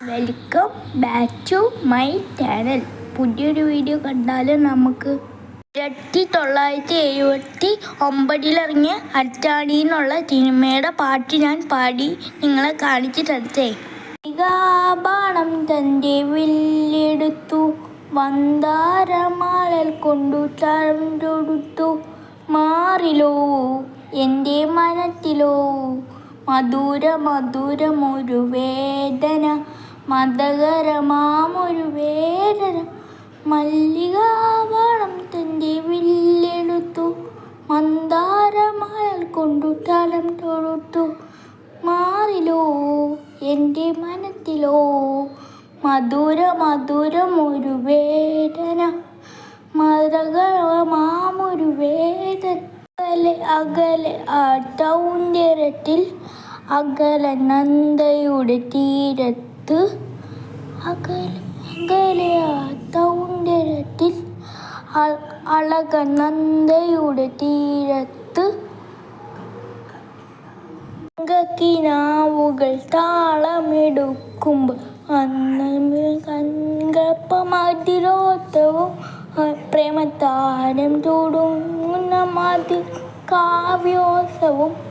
Welcome back to my channel പുതിയൊരു video കണ്ടാൽ നമുക്ക് ആയിരത്തി തൊള്ളായിരത്തി എഴുപത്തി ഒമ്പതിലിറങ്ങിയ അറ്റാണി എന്നുള്ള സിനിമയുടെ പാട്ട് ഞാൻ പാടി നിങ്ങളെ കാണിച്ചു തരത്തേ ബാണം തന്റെ വില്ലെടുത്തു വന്താരമാളൽ കൊണ്ടു തൊടുത്തു മാറിലോ എന്റെ മനത്തിലോ മധുര മധുരമൊരു വേദന. മതകരമാമൊരു വേദന. മല്ലികാവണം തന്റെ വില്ലെടുത്തു. മന്ദാരമാലൽ കൊണ്ടു തലം തൊടുത്തു. മാറിലോ എന്റെ മനത്തിലോ മധുര മധുരം ഒരു വേദന. മതകരമാമൊരു വേദന. അകലെ അകലെ ആ ടൗണ്ടിരട്ടിൽ അകല നന്ദയുടെ തീരത്ത് അകലെ അകലെ ടൗണ്ടിരട്ടിൽ അളക നന്ദയുടെ തീരത്ത് കിനാവുകൾ താളമെടുക്കുമ്പോൾ അന്ന് കങ്കപ്പമതിരോത്തവും പ്രേമതാരം തുടങ്ങുന്ന മതി കാവ്യോത്സവും